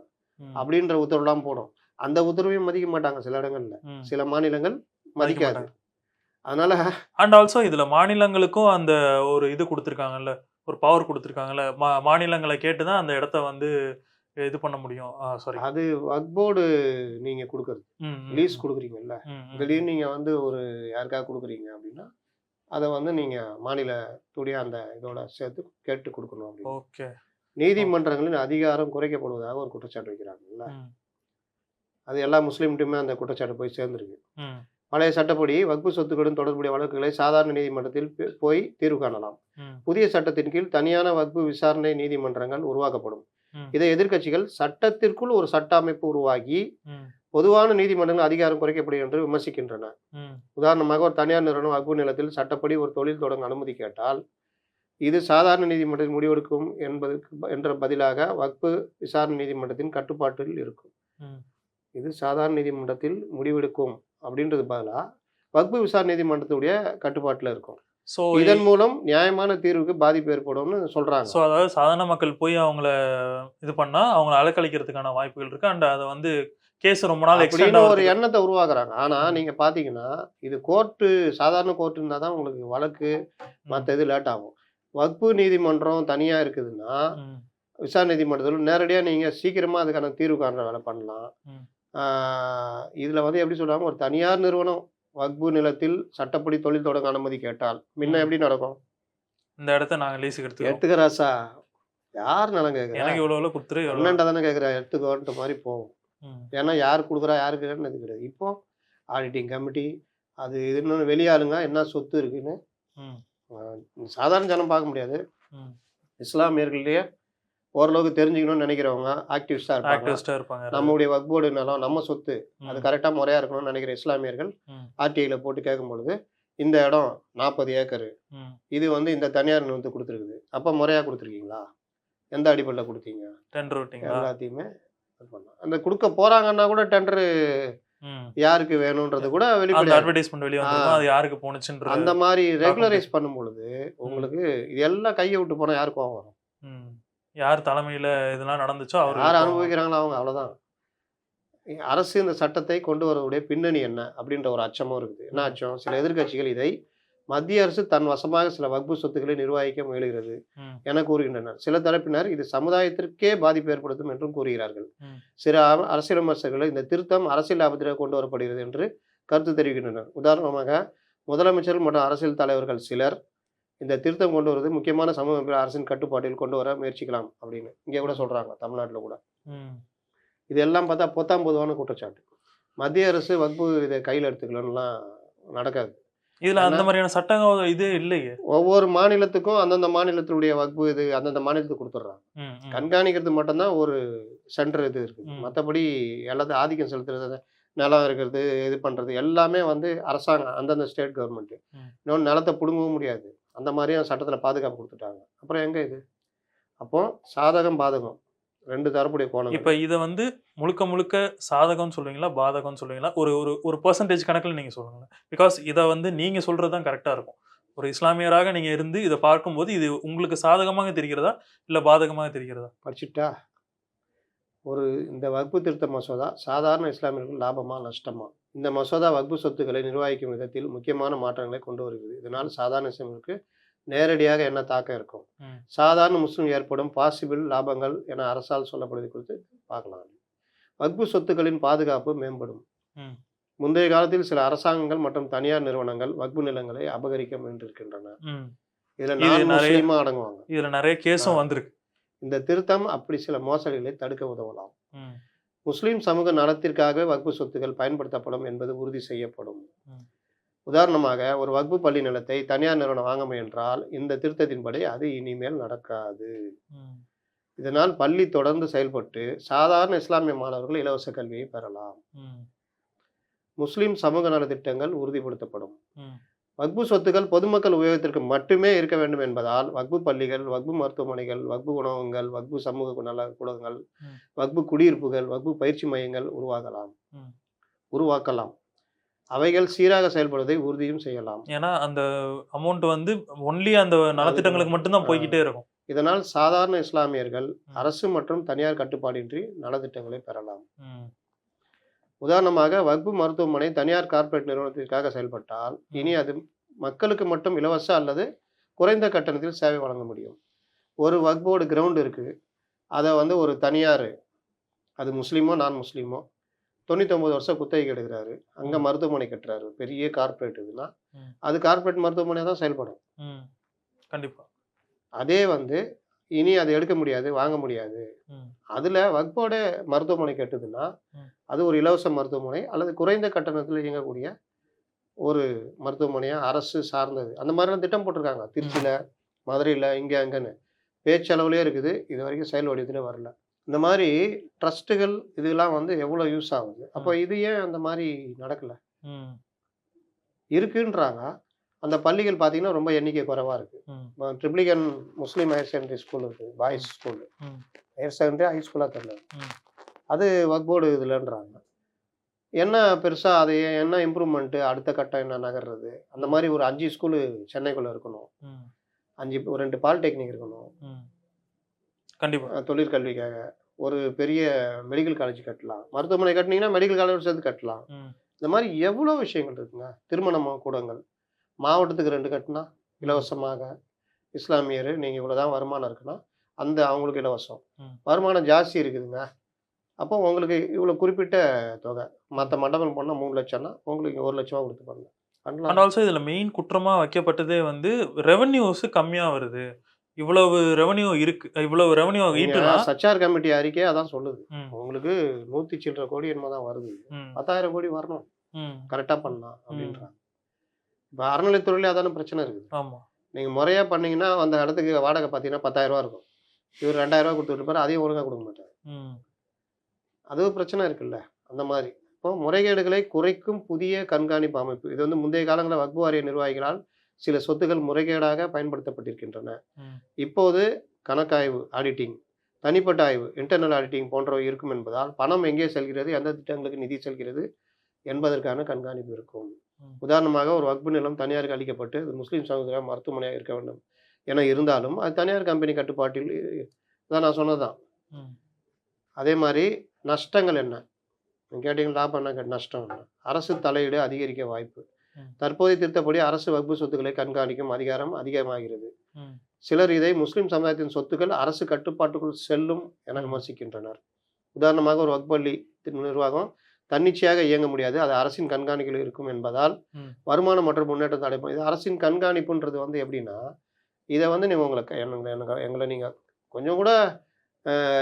அப்படின்ற உத்தரவுலாம் போடும். அந்த உத்தரவையும் மதிக்க மாட்டாங்க சில இடங்கள்ல. சில மாநிலங்கள் மதிக்க மதிக்காது. அதனால அண்ட் ஆல்சோ இதுல மாநிலங்களுக்கும் அந்த ஒரு இது கொடுத்துருக்காங்கல்ல ஒரு பவர் கொடுத்துருக்காங்கல்ல மா மாநிலங்களை கேட்டு தான் அந்த இடத்த வந்து இது பண்ண முடியும். சாரி அது ஒர்க் போர்டு நீங்க கொடுக்குறது. லீஸ் கொடுக்குறீங்கல்ல? திடீர்னு நீங்க வந்து ஒரு யாருக்காவது கொடுக்குறீங்க அப்படின்னா அதை வந்து நீங்க மாநிலத்துடைய அந்த இதோட சேர்த்து கேட்டு கொடுக்கணும் அப்படின்னு. ஓகே. நீதிமன்றங்களின் அதிகாரம் குறைக்கப்படுவதாக ஒரு குற்றச்சாட்டு வைக்கிறாங்கல்ல? அது எல்லா முஸ்லீம்கிட்டுமே அந்த குற்றச்சாட்டு போய் சேர்ந்துருக்கு. பழைய சட்டப்படி வக்பு சொத்துக்களுடன் தொடர்புடைய வழக்குகளை சாதாரண நீதிமன்றத்தில் போய் தீர்வு காணலாம். புதிய சட்டத்தின் கீழ் தனியான வக்பு விசாரணை நீதிமன்றங்கள் உருவாக்கப்படும். இதை எதிர்க்கட்சிகள் சட்டத்திற்குள் ஒரு சட்ட அமைப்பு உருவாகி பொதுவான நீதிமன்றங்கள் அதிகாரம் குறைக்கப்படும் என்று விமர்சிக்கின்றன. உதாரணமாக ஒரு தனியார் நிறுவனம் வக்பு நிலத்தில் சட்டப்படி ஒரு தொழில் தொடங்க அனுமதி கேட்டால் இது சாதாரண நீதிமன்றத்தில் முடிவெடுக்கும் என்பதற்கு என்ற பதிலாக வக்பு விசாரணை நீதிமன்றத்தின் கட்டுப்பாட்டில் இருக்கும். இது சாதாரண நீதிமன்றத்தில் முடிவெடுக்கும் அப்படின்றது பதிலாக வக்பு விசாரணை நீதிமன்றத்துடைய கட்டுப்பாட்டில் இருக்கும். ஸோ இதன் மூலம் நியாயமான தீர்வுக்கு பாதிப்பு ஏற்படும்னு சொல்றாங்க. ஸோ அதாவது சாதாரண மக்கள் போய் அவங்கள இது பண்ணா அவங்கள அலக்களிக்கிறதுக்கான வாய்ப்புகள் இருக்கு. அண்ட் அதை வந்து கேஸ் ரொம்ப நாள் எக்ஸ்டெண்ட் அப்படின்னு ஒரு எண்ணத்தை உருவாக்குறாங்க. ஆனா நீங்க பாத்தீங்கன்னா இது கோர்ட்டு சாதாரண கோர்ட்டு இருந்தா தான் உங்களுக்கு வழக்கு மற்ற இது லேட் ஆகும். வக்பு நீதிமன்றம் தனியா இருக்குதுன்னா விசாரணை நீதிமன்றத்தில் நேரடியா நீங்க சீக்கிரமா அதுக்கான தீர்வு காண்ற வேலை பண்ணலாம். இதுல வந்து எப்படி சொல்றாங்க ஒரு தனியார் நிறுவனம் வக்பு நிலத்தில் சட்டப்படி தொழில் தொடங்க அனுமதி கேட்டால் முன்ன. எப்படி நடக்கும்? இந்த இடத்த நாங்க லீஸுக்கு எடுத்துக்கிறோம் எடுத்துக்க ராசா யார் நிலம் கேட்குறா எனக்கு எவ்வளவு கொடுத்துரு அண்ணன்ட்ட தானே கேட்குறா எடுத்துக்கோன்ற மாதிரி போகும். ஏன்னா யார் கொடுக்குறா யாருக்குன்னு இது கிடையாது இப்போ ஆடிட்டிங் கமிட்டி அது இதுன்னு வெளியாளுங்க என்ன சொத்து இருக்குன்னு? சாதாரண ஜனம் பார்க்க முடியாது. இஸ்லாமியர்கள்லயே ஓரளவுக்கு தெரிஞ்சுக்கணும்னு நினைக்கிறவங்க ஆக்டிவிஸ்டாக இருப்பாங்க. இருப்பாங்க. நம்மளுடைய வக்போர்டு நிலம் நம்ம சொத்து அது கரெக்டாக முறையாக இருக்கணும்னு நினைக்கிற இஸ்லாமியர்கள் ம். ஆர்டிஐயில் போட்டு கேட்கும் பொழுது இந்த இடம் நாற்பது ஏக்கரு. இது வந்து இந்த தனியார் நிறுவனத்துக்கு கொடுத்துருக்குது. அப்போ முறையாக கொடுத்துருக்கீங்களா? எந்த அடிப்படையில் கொடுத்தீங்க? டெண்டர் எல்லாத்தையுமே அந்த கொடுக்க போறாங்கன்னா கூட டெண்டரு. யாருக்கு வேணும்ன்றது கூட அந்த வெளிப்படையா அட்வர்டைஸ்மெண்ட் வெளியே வந்திருக்கும். அது யாருக்கு போனுச்சுன்றது அந்த மாதிரி ரெகுலரைஸ் பண்ணும் பொழுது உங்களுக்கு இது எல்லாம் கையை விட்டு போனா யாருக்கு கோவம் வரும். யார் தலைமையில இதெல்லாம் நடந்துச்சோ அவர் யார் அனுபவிக்கிறாங்களோ அவங்க அவ்வளவுதான். அரசு இந்த சட்டத்தை கொண்டு வரக்கூடிய பின்னணி என்ன அப்படின்ற ஒரு அச்சமும் இருக்குது. என்ன அச்சம்? சில எதிர்க்கட்சிகள் இதை மத்திய அரசு தன் வசமாக சில வக்பு சொத்துக்களை நிர்வகிக்க முயலுகிறது. என கூறுகின்றனர். சில தரப்பினர் இது சமுதாயத்திற்கே பாதிப்பு ஏற்படுத்தும் என்றும் கூறுகிறார்கள். சில அரசியல் விமர்சகர்கள் இந்த திருத்தம் அரசியல் லாபத்திற்கு கொண்டு வரப்படுகிறது என்று கருத்து தெரிவிக்கின்றனர். உதாரணமாக முதலமைச்சர் மற்றும் அரசியல் தலைவர்கள் சிலர் இந்த திருத்தம் கொண்டு வருவது முக்கியமான சமூக அரசின் கட்டுப்பாட்டில் கொண்டு வர முயற்சிக்கலாம் அப்படின்னு இங்கே கூட சொல்றாங்க தமிழ்நாட்டில் கூட ம். இதெல்லாம் பார்த்தா பொத்தாம் பொதுவான குற்றச்சாட்டு மத்திய அரசு வகுப்பு இதை கையில் எடுத்துக்கலன்னுலாம் நடக்காது இதுல அந்த மாதிரியான சட்டங்கள் இது இல்லையே ஒவ்வொரு மாநிலத்துக்கும் அந்தந்த மாநிலத்தினுடைய வகுப்பு இது அந்தந்த மாநிலத்துக்கு கொடுத்துட்றாங்க. கண்காணிக்கிறது மட்டும்தான் ஒரு சென்டர் இது இருக்குது ம். மற்றபடி எல்லாத்தையும் ஆதிக்கம் செலுத்துறது நிலம் இருக்கிறது இது பண்ணுறது எல்லாமே வந்து அரசாங்கம் அந்தந்த ஸ்டேட் கவர்மெண்ட்டு. இன்னொன்று நிலத்தை பிடுங்கவும் முடியாது அந்த மாதிரியும் சட்டத்தில் பாதுகாப்பு கொடுத்துட்டாங்க. அப்புறம் எங்கே இது? அப்போ சாதகம் பாதகம். ரெண்டு தரப்புடைய கோணம் இப்ப இத வந்து முழுக்க முழுக்க சாதகம்னு சொல்லுவீங்களா பாதகம்னு சொல்லுவீங்களா ஒரு ஒரு ஒரு பர்சன்டேஜ் கணக்குல நீங்க சொல்லுங்க பிகாஸ் இதை வந்து நீங்க சொல்றது தான் கரெக்டா இருக்கும். ஒரு இஸ்லாமியராக நீங்க இருந்து இதை பார்க்கும்போது இது உங்களுக்கு சாதகமாக தெரிகிறதா இல்ல பாதகமாக தெரிகிறதா? படிச்சுட்டா? ஒரு இந்த வகுப்பு திருத்த மசோதா சாதாரண இஸ்லாமியர்கள் லாபமா நஷ்டமா? இந்த மசோதா வகுப்பு சொத்துக்களை நிர்வகிக்கும் விதத்தில் முக்கியமான மாற்றங்களை கொண்டு வருகிறது. இதனால் சாதாரண இஸ்லாமியருக்கு நேரடியாக என்ன தாக்கம் இருக்கும். சாதாரண முஸ்லிம் ஏற்படும் பாசிபிள் லாபங்கள் என அரசால் சொல்லப்படுவது குறித்து பார்க்கலாம். வகுப்பு சொத்துக்களின் பாதுகாப்பு மேம்படும். முந்தைய காலத்தில் சில அரசாங்கங்கள் மற்றும் தனியார் நிறுவனங்கள் வகுப்பு நிலங்களை அபகரிக்க முயன்றிருக்கின்றன. இதுல முஸ்லீமா அடங்குவாங்க. இதுல நிறைய கேஸும் வந்திருக்கு. இந்த திருத்தம் அப்படி சில மோசடிகளை தடுக்க உதவலாம். முஸ்லிம் சமூக நலத்திற்காக வகுப்பு சொத்துக்கள் பயன்படுத்தப்படும் என்பது உறுதி செய்யப்படும். உதாரணமாக ஒரு வக்பு பள்ளி நிலத்தை தனியார் நிறுவனம் வாங்க முயன்றால் இந்த திருத்தத்தின்படி அது இனிமேல் நடக்காது. இதனால் பள்ளி தொடர்ந்து செயல்பட்டு சாதாரண இஸ்லாமிய மாணவர்கள் இலவச கல்வியை பெறலாம். முஸ்லிம் சமூக நலத்திட்டங்கள் உறுதிப்படுத்தப்படும். வக்பு சொத்துக்கள் பொதுமக்கள் உபயோகத்திற்கு மட்டுமே இருக்க வேண்டும் என்பதால் வக்பு பள்ளிகள் வக்பு மருத்துவமனைகள் வக்பு உணவகங்கள் வக்பு சமூக நல கூடங்கள். வக்பு குடியிருப்புகள் வக்பு பயிற்சி மையங்கள் உருவாகலாம். உருவாக்கலாம் அவைகள் சீராக செயல்படுவதை உறுதியும் செய்யலாம் ஏன்னா அந்த அமௌண்ட் வந்து ஒன்லி அந்த நலத்திட்டங்களுக்கு மட்டும்தான் போய்கிட்டே இருக்கும் இதனால் சாதாரண இஸ்லாமியர்கள். அரசு மற்றும் தனியார் கட்டுப்பாடின்றி நலத்திட்டங்களை பெறலாம். உதாரணமாக வக்பு மருத்துவமனை தனியார் கார்ப்பரேட் நிறுவனத்திற்காக செயல்பட்டால் இனி அது மக்களுக்கு மட்டும் இலவச அல்லது குறைந்த கட்டணத்தில் சேவை வழங்க முடியும். ஒரு வக்போர்டு கிரவுண்ட் இருக்குது அதை வந்து ஒரு தனியார் அது முஸ்லீமோ நான் முஸ்லீமோ தொண்ணூத்தொம்பது வருஷம் குத்தகைக்கு எடுக்கிறாரு அங்கே மருத்துவமனை கட்டுறாரு. பெரிய கார்ப்பரேட் இதுனா. அது கார்ப்பரேட் மருத்துவமனையாக தான் செயல்படும். ம். கண்டிப்பா. அதே வந்து இனி அதை எடுக்க முடியாது வாங்க முடியாது. அதில் வக்போட மருத்துவமனை கட்டுதுன்னா. அது ஒரு இலவச மருத்துவமனை அல்லது குறைந்த கட்டணத்தில் இயங்கக்கூடிய ஒரு மருத்துவமனையாக அரசு சார்ந்தது. அந்த மாதிரிலாம் திட்டம் போட்டிருக்காங்க. திருச்சியில் மதுரையில் இங்கே அங்கேன்னு. பேச்சளவுலேயே இருக்குது. இது வரைக்கும் செயல் வடிவத்தில் வரல. இந்த மாதிரி ட்ரஸ்ட்டுகள் இதெல்லாம் வந்து எவ்வளோ யூஸ் ஆகுது? அப்போ இது ஏன் அந்த மாதிரி நடக்கலை. இருக்குன்றாங்க. அந்த பள்ளிகள் பார்த்தீங்கன்னா ரொம்ப எண்ணிக்கை குறைவாக இருக்குது. Triplicane Muslim higher secondary school இருக்குது boys school. Higher secondary high ஸ்கூலாக தெரியல. அது வக்போர்டு இதுலன்றாங்க. என்ன பெருசாக அது என்ன இம்ப்ரூவ்மெண்ட்டு அடுத்த கட்டம் என்ன நகர்றது? அந்த மாதிரி ஒரு அஞ்சு ஸ்கூலு சென்னைக்குள்ளே இருக்கணும். அஞ்சு ஒரு ரெண்டு பாலிடெக்னிக் இருக்கணும். ம். கண்டிப்பா. அஹ் தொழிற்கல்விக்காக. ஒரு பெரிய மெடிக்கல் காலேஜ் கட்டலாம். மருத்துவமனை கட்டினீங்கன்னா மெடிக்கல் காலேஜ் சேர்த்து கட்டலாம். இந்த மாதிரி எவ்வளோ விஷயங்கள் இருக்குங்க? திருமண மா- கூடங்கள். மாவட்டத்துக்கு ரெண்டு கட்டினா இலவசமாக இஸ்லாமியர் நீங்கள் இவ்வளோ தான் வருமானம் இருக்குன்னா அந்த அவங்களுக்கு இலவசம். வருமானம் ஜாஸ்தி இருக்குதுங்க அப்போ உங்களுக்கு இவ்வளோ குறிப்பிட்ட தொகை மற்ற மண்டபம் பண்ணால் மூணு லட்சம்னா உங்களுக்கு ஒரு லட்சமா கொடுத்து பண்ணலாம் அண்ட் ஆல்சோ இதுல மெயின் குற்றமா வைக்கப்பட்டதே வந்து ரெவன்யூஸ் கம்மியா வருது இவ்வளவு ரெவன்யூ இருக்கு இவ்வளவு ரெவன்யூ ஈட்டலாம் சச்சார் கமிட்டி அறிக்கையே அதான் சொல்லுது. உங்களுக்கு நூற்றி சில்லற கோடி என்னமோ தான் வருது. பத்தாயிரம் கோடி வரணும் ம். கரெக்டாக பண்ணலாம் அப்படின்றாங்க இப்போ அறநிலைத்துறையிலே அதான பிரச்சனை இருக்குது ஆமா நீங்கள் முறையாக பண்ணீங்கன்னா அந்த இடத்துக்கு வாடகை பார்த்தீங்கன்னா பத்தாயிரம் ரூபா இருக்கும் இவர் கொடுத்துட்டு இருப்பாரு அதையும் ஒழுங்காக கொடுக்க மாட்டார் ம். அது ஒரு பிரச்சனை இருக்குல்ல அந்த மாதிரி இப்போ முறைகேடுகளை குறைக்கும் புதிய கண்காணிப்பு அமைப்பு இது வந்து முந்தைய காலங்களில் வக்பு வாரிய நிர்வாகிகளால் சில சொத்துக்கள் முறைகேடாக பயன்படுத்தப்பட்டிருக்கின்றன. இப்போது கணக்காய்வு ஆடிட்டிங் தனிப்பட்ட ஆய்வு இன்டர்னல் ஆடிட்டிங் போன்றவை இருக்கும் என்பதால் பணம் எங்கே செல்கிறது எந்த திட்டங்களுக்கு நிதி செல்கிறது என்பதற்கான கண்காணிப்பு இருக்கும். உதாரணமாக ஒரு வக்பு நிலம் தனியாருக்கு அளிக்கப்பட்டு அது முஸ்லீம் சமுதாய மருத்துவமனையாக இருக்க வேண்டும் என இருந்தாலும் அது தனியார் கம்பெனி கட்டுப்பாட்டில் தான் நான் சொன்னதுதான். ம். அதே மாதிரி நஷ்டங்கள் என்ன? நீங்க கேட்டீங்க லாபம் என்ன நஷ்டம் என்ன? அரசு தலையீடு அதிகரிக்க வாய்ப்பு. தற்போதைய திருத்தப்படி அரசு வக்பு சொத்துக்களை கண்காணிக்கும் அதிகாரம் அதிகமாகிறது. சிலர் இதை முஸ்லிம் சமுதாயத்தின் சொத்துக்கள் அரசு கட்டுப்பாட்டுக்குள் செல்லும் என விமர்சிக்கின்றனர். உதாரணமாக ஒரு வக்பள்ளி நிர்வாகம் தன்னிச்சையாக இயங்க முடியாது. அது அரசின் கண்காணிப்பில் இருக்கும் என்பதால். வருமானம் மற்றும் முன்னேற்றம் தடைப்படும் இது அரசின் கண்காணிப்புன்றது வந்து எப்படின்னா இதை வந்து நீங்கள் உங்களுக்கு எனக்கு எங்களை நீங்கள் கொஞ்சம் கூட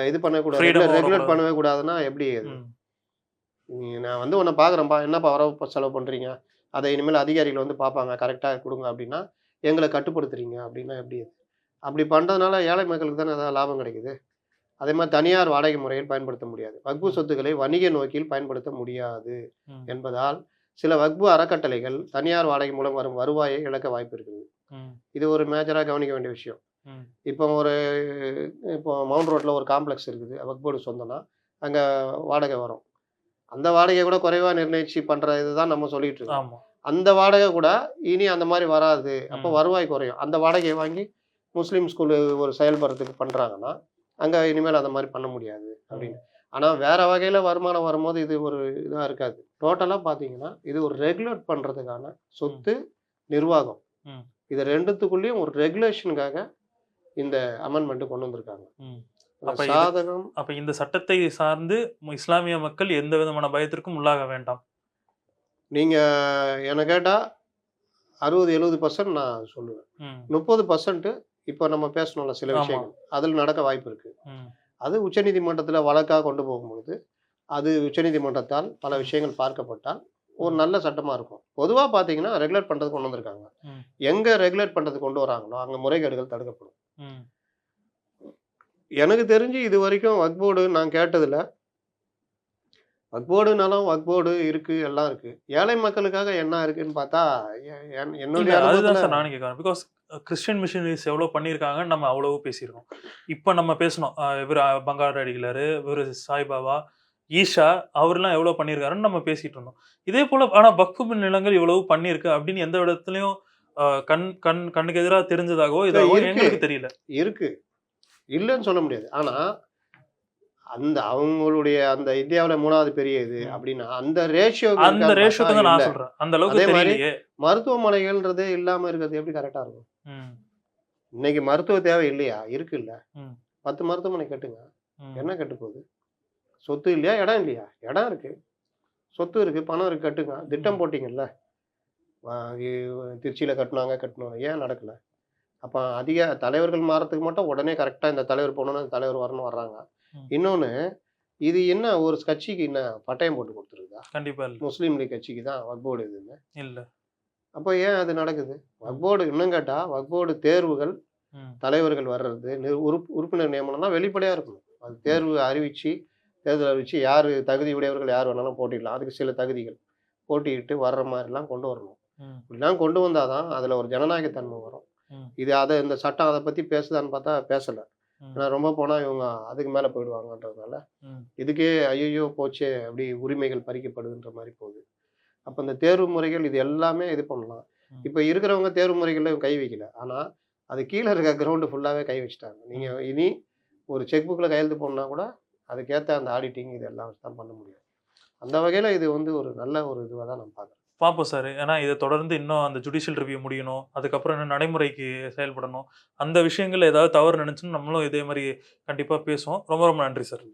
இது பண்ணக்கூடாது. ரெகுலேட். பண்ணவே கூடாதுன்னா எப்படி நான் வந்து உன்னை பார்க்குறேன்ப்பா என்னப்பா வரவு செலவு பண்ணுறீங்க அதை இனிமேல் அதிகாரிகள் வந்து பார்ப்பாங்க கரெக்டாக கொடுங்க அப்படின்னா எங்களை கட்டுப்படுத்துறீங்க அப்படின்னா எப்படி அப்படி பண்ணுறதுனால ஏழை மக்களுக்கு தானே ஏதாவது லாபம் கிடைக்குது? அதே மாதிரி தனியார் வாடகை முறையில் பயன்படுத்த முடியாது. வக்பு சொத்துக்களை வணிக நோக்கில் பயன்படுத்த முடியாது. என்பதால் சில வக்பு அறக்கட்டளைகள் தனியார் வாடகை மூலம் வரும் வருவாயை இழக்க வாய்ப்பு இருக்குது. இது ஒரு மேஜராக கவனிக்க வேண்டிய விஷயம். இப்போ ஒரு இப்போ மவுண்ட் ரோட்டில் ஒரு காம்ப்ளெக்ஸ் இருக்குது வக்போர்டு சொந்தம்னா அங்கே வாடகை வரும். அந்த வாடகையை கூட குறைவாக நிர்ணயிச்சு பண்ணுற இதுதான் நம்ம சொல்லிட்டு இருக்கோம். அந்த வாடகை கூட இனி அந்த மாதிரி வராது. அப்போ. வருவாய் குறையும். அந்த வாடகையை வாங்கி முஸ்லீம் ஸ்கூலு ஒரு செயல்படுறதுக்கு பண்ணுறாங்கன்னா அங்கே இனிமேல் அந்த மாதிரி பண்ண முடியாது அப்படின்னு. ஆனால் வேற வகையில் வருமானம் வரும்போது இது ஒரு இதாக இருக்காது. டோட்டலாக பார்த்தீங்கன்னா இது ஒரு ரெகுலேட் பண்ணுறதுக்கான சொத்து நிர்வாகம். இது ரெண்டுத்துக்குள்ளேயும் ஒரு ரெகுலேஷனுக்காக இந்த அமெண்ட்மெண்ட் கொண்டு வந்திருக்காங்க. சாதகம் அப்ப இந்த சட்டத்தை சார்ந்து இஸ்லாமிய மக்கள் எந்த விதமான பயத்திற்கும் உள்ளாக வேண்டாம். நீங்கள் என்னை கேட்டால் அறுபது எழுபது பர்சன்ட் நான் சொல்லுவேன். முப்பது பர்சன்ட் இப்போ நம்ம பேசணும்ல சில. விஷயங்கள். அதில் நடக்க வாய்ப்பு இருக்கு. அது உச்சநீதிமன்றத்தில் வழக்காக கொண்டு போகும்பொழுது அது உச்சநீதிமன்றத்தால் பல விஷயங்கள் பார்க்கப்பட்டால் ஒரு நல்ல சட்டமாக இருக்கும். பொதுவாக பார்த்தீங்கன்னா ரெகுலேட் பண்ணுறது கொண்டு வந்திருக்காங்க. எங்கே ரெகுலேட் பண்ணுறது கொண்டு வராங்களோ அங்கே முறைகேடுகள் தடுக்கப்படும். எனக்கு தெரிஞ்சு இது வரைக்கும் வக்போர்டு நான் கேட்டதில்ல. வக்போர்டுனாலும் வக்போர்டு இருக்கு எல்லாம் இருக்கு. ஏழை மக்களுக்காக என்ன இருக்குன்னு பார்த்தா என்னுடைய பிகாஸ் கிறிஸ்டியன் மிஷினரிஸ் எவ்வளோ பண்ணியிருக்காங்கன்னு நம்ம அவ்வளவு பேசியிருக்கோம் இப்போ நம்ம பேசணும். இவர் பங்காரு அடிகளார் இவர் சாய்பாபா ஈஷா அவர்லாம் எவ்வளோ பண்ணியிருக்காருன்னு நம்ம பேசிட்டு இருந்தோம். இதே போல ஆனால் பக்பு நிலங்கள் இவ்வளவு பண்ணியிருக்கு அப்படின்னு எந்த இடத்துலையும் கண் கண் கண்ணுக்கு எதிராக தெரிஞ்சதாகவோ இதாகவோ. எங்களுக்கு தெரியல. இருக்கு. இல்லைன்னு சொல்ல முடியாது. ஆனா அந்த அவங்களுடைய அந்த இந்தியாவுல மூணாவது பெரிய இது. அப்படின்னா அந்த ரேஷியோ அந்த ரேஷியோக்கு நான் சொல்றேன். அந்த அளவுக்கு அதே மாதிரி- மருத்துவமனைகள்ன்றது இல்லாம இருக்கிறது எப்படி கரெக்டா இருக்கும்? இன்னைக்கு மருத்துவ தேவை இல்லையா? இருக்கு இல்ல. பத்து மருத்துவமனை கட்டுங்க. என்ன கட்டு போகுது? சொத்து இல்லையா? இடம் இல்லையா? இடம் இருக்கு. சொத்து இருக்கு பணம் இருக்கு கட்டுங்க. திட்டம் போட்டீங்கல்ல? திருச்சியில கட்டுனாங்க கட்டணும் ஏன் நடக்கல? அப்ப அதிக தலைவர்கள் மாறத்துக்கு மட்டும் உடனே கரெக்டா இந்த தலைவர் போகணும்னு தலைவர் வரணும் வர்றாங்க. இன்னொன்னு இது என்ன ஒரு கட்சிக்கு என்ன பட்டயம் போட்டு கொடுத்துருதா கண்டிப்பா இல்ல. முஸ்லீம் லீக் கட்சிக்கு தான் வக்போர்டு இதுன்னு. இல்ல. அப்போ ஏன் அது நடக்குது? வக்போர்டு இன்னும் கேட்டா வக்போர்டு தேர்வுகள் தலைவர்கள் வர்றது நி- உறுப் உறுப்பினர் நியமனம்னா வெளிப்படையாக இருக்கணும். அது தேர்வு அறிவிச்சு தேர்தல் அறிவிச்சு யார் தகுதி உடையவர்கள் யார் வேணாலும் போட்டிடலாம். அதுக்கு சில தகுதிகள். போட்டியிட்டு வர்ற மாதிரிலாம் கொண்டு வரணும். இப்படிலாம் கொண்டு வந்தால் தான் அதில் ஒரு ஜனநாயகத்தன்மை வரும். இது அதை இந்த சட்டம் அதை பற்றி பேசுதான்னு பார்த்தா பேசலை. ஏன்னா ரொம்ப போனால் இவங்க அதுக்கு மேலே போயிடுவாங்கன்றதுனால. இதுக்கே ஐயோ போச்சே அப்படி உரிமைகள் பறிக்கப்படுதுன்ற மாதிரி போகுது. அப்போ இந்த தேர்வு முறைகள் இது எல்லாமே இது பண்ணலாம். இப்போ இருக்கிறவங்க தேர்வு முறைகளில் கை வைக்கல. ஆனால் அது கீழே இருக்க கிரவுண்டு ஃபுல்லாகவே கை வச்சுட்டாங்க. நீங்கள் இனி ஒரு செக் புக்கில் கையெழுத்து போடனா கூட அதுக்கேற்ற அந்த ஆடிட்டிங் இது எல்லாம் தான் பண்ண முடியும். அந்த வகையில் இது வந்து ஒரு நல்ல ஒரு இதுவாக தான் நான் பார்க்குறேன். பார்ப்போம் சார் ஏன்னா இதை தொடர்ந்து இன்னும் அந்த ஜுடிஷியல் ரிவ்யூ முடியணும். அதுக்கப்புறம் இன்னும் நடைமுறைக்கு செயல்படணும். அந்த விஷயங்கள் ஏதாவது தவறு நினைச்சுன்னு நம்மளும் இதே மாதிரி கண்டிப்பாக பேசுவோம். ரொம்ப ரொம்ப நன்றி சார்